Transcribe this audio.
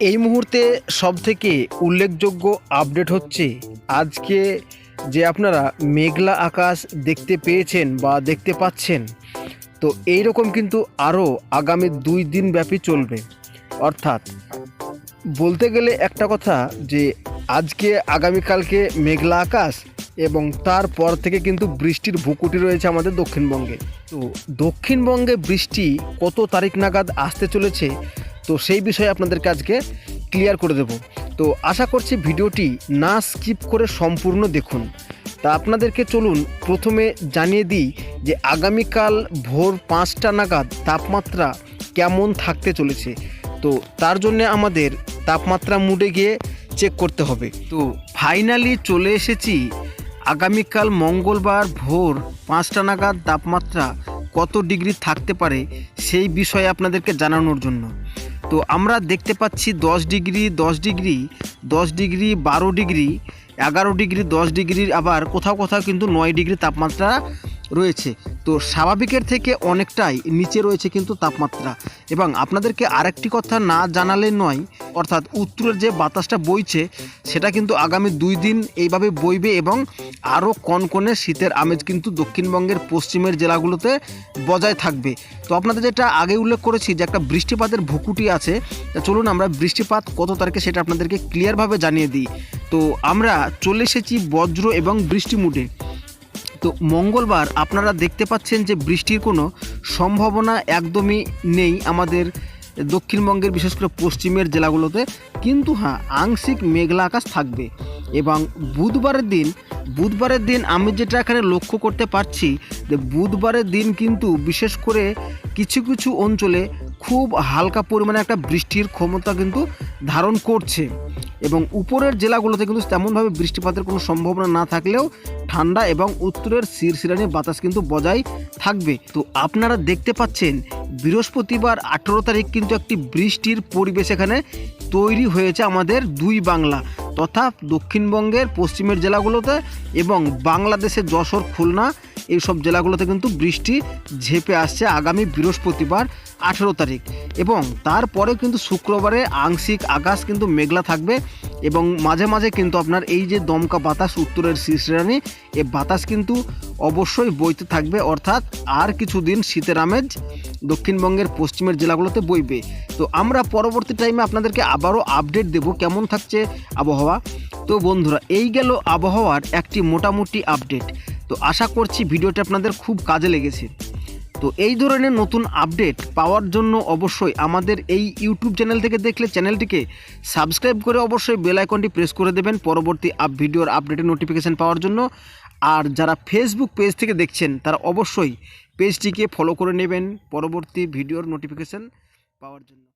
এই মুহূর্তে সবথেকে উল্লেখযোগ্য আপডেট হচ্ছে আজকে যে আপনারা মেঘলা আকাশ দেখতে পেয়েছেন বা দেখতে পাচ্ছেন, তো এই রকম কিন্তু আরও আগামী দুই দিন ব্যাপী চলবে। অর্থাৎ বলতে গেলে একটা কথা যে আজকে আগামীকালকে মেঘলা আকাশ এবং তারপর থেকে কিন্তু বৃষ্টির ভুকুটি রয়েছে আমাদের দক্ষিণবঙ্গে। তো দক্ষিণবঙ্গে বৃষ্টি কত তারিখ নাগাদ আসতে চলেছে তো সেই বিষয়ে আপনাদেরকে আজকে ক্লিয়ার করে দেব। তো আশা করছি ভিডিওটি না স্কিপ করে সম্পূর্ণ দেখুন। তা আপনাদেরকে চলুন প্রথমে জানিয়ে দিই যে আগামীকাল ভোর পাঁচটা নাগাদ তাপমাত্রা কেমন থাকতে চলেছে। তো তার জন্য আমাদের তাপমাত্রা মুডে গিয়ে চেক করতে হবে। তো ফাইনালি চলে এসেছি। আগামীকাল মঙ্গলবার ভোর পাঁচটা নাগাদ তাপমাত্রা কত ডিগ্রি থাকতে পারে সেই বিষয়ে আপনাদেরকে জানানোর জন্য। তো আমরা দেখতে পাচ্ছি দশ ডিগ্রি দশ ডিগ্রি দশ ডিগ্রি, বারো ডিগ্রি, এগারো ডিগ্রি, দশ ডিগ্রির আবার কোথাও কোথাও কিন্তু নয় ডিগ্রি তাপমাত্রা রয়েছে। তো স্বাভাবিকের থেকে অনেকটাই নিচে রয়েছে কিন্তু তাপমাত্রা। এবং আপনাদেরকে আরেকটি কথা না জানালে নয়, অর্থাৎ উত্তরের যে বাতাসটা বইছে, সেটা কিন্তু আগামী দুই দিন এইভাবে বইবে এবং আরও কনকনে শীতের আমেজ কিন্তু দক্ষিণবঙ্গের পশ্চিমের জেলাগুলোতে বজায় থাকবে। তো আপনাদের যেটা আগে উল্লেখ করেছি যে একটা বৃষ্টিপাতের ভুকুটি আছে চলুন আমরা বৃষ্টিপাত কত তারিখে সেটা আপনাদেরকে ক্লিয়ারভাবে জানিয়ে দিই। তো আমরা চলে এসেছি বজ্র এবং বৃষ্টি মুডে। তো মঙ্গলবার আপনারা দেখতে পাচ্ছেন যে বৃষ্টির কোনো সম্ভাবনা একদমই নেই আমাদের দক্ষিণবঙ্গের, বিশেষ করে পশ্চিমের জেলাগুলোতে। কিন্তু হ্যাঁ আংশিক মেঘলা আকাশ থাকবে। এবং বুধবারের দিন বুধবারের দিন আমি যেটা এখানে লক্ষ্য করতে পারছি যে বুধবারের দিন কিন্তু বিশেষ করে কিছু কিছু অঞ্চলে খুব হালকা পরিমাণে একটা বৃষ্টির ক্ষমতা কিন্তু ধারণ করছে। এবং উপরের জেলাগুলোতে কিন্তু তেমনভাবে বৃষ্টিপাতের কোনো সম্ভাবনা না থাকলেও ঠান্ডা এবং উত্তরের শিরশিরানি বাতাস কিন্তু বজায় থাকবে। তো আপনারা দেখতে পাচ্ছেন, বৃহস্পতিবার আঠেরো তারিখ কিন্তু একটি বৃষ্টির পরিবেশ এখানে তৈরি হয়েছে আমাদের দুই বাংলা। তথা দক্ষিণবঙ্গের পশ্চিমের জেলাগুলোতে এবং বাংলাদেশের যশোর, খুলনা এইসব জেলাগুলোতে কিন্তু বৃষ্টি ঝেপে আসছে আগামী বৃহস্পতিবার আঠেরো তারিখ। এবং তারপরে কিন্তু শুক্রবারে আংশিক আকাশ কিন্তু মেঘলা থাকবে এবং মাঝে মাঝে কিন্তু আপনার এই যে দমকা বাতাস, উত্তরের শীর্ষরানি এ বাতাস কিন্তু অবশ্যই বইতে থাকবে। অর্থাৎ আর কিছুদিন শীতের আমেজ দক্ষিণবঙ্গের পশ্চিমের জেলাগুলোতে বইবে। তো আমরা পরবর্তী টাইমে আপনাদেরকে আবারও আপডেট দেব কেমন থাকছে আবহাওয়া। তো বন্ধুরা, এই গেল আবহাওয়ার একটি মোটামুটি আপডেট তো আশা করছি ভিডিওটি আপনাদের খুব কাজে লেগেছে। তো এই ধরনের নতুন আপডেট পাওয়ার জন্য অবশ্যই আমাদের এই ইউটিউব চ্যানেল থেকে দেখলে চ্যানেলটিকে সাবস্ক্রাইব করে অবশ্যই বেল আইকনটি প্রেস করে দেবেন পরবর্তী আপ ভিডিওর আপডেটের নোটিফিকেশান পাওয়ার জন্য। আর যারা ফেসবুক পেজ থেকে দেখছেন, তারা অবশ্যই পেজটিকে ফলো করে নেবেন। পরবর্তী ভিডিওর নোটিফিকেশান পাওয়ার জন্য।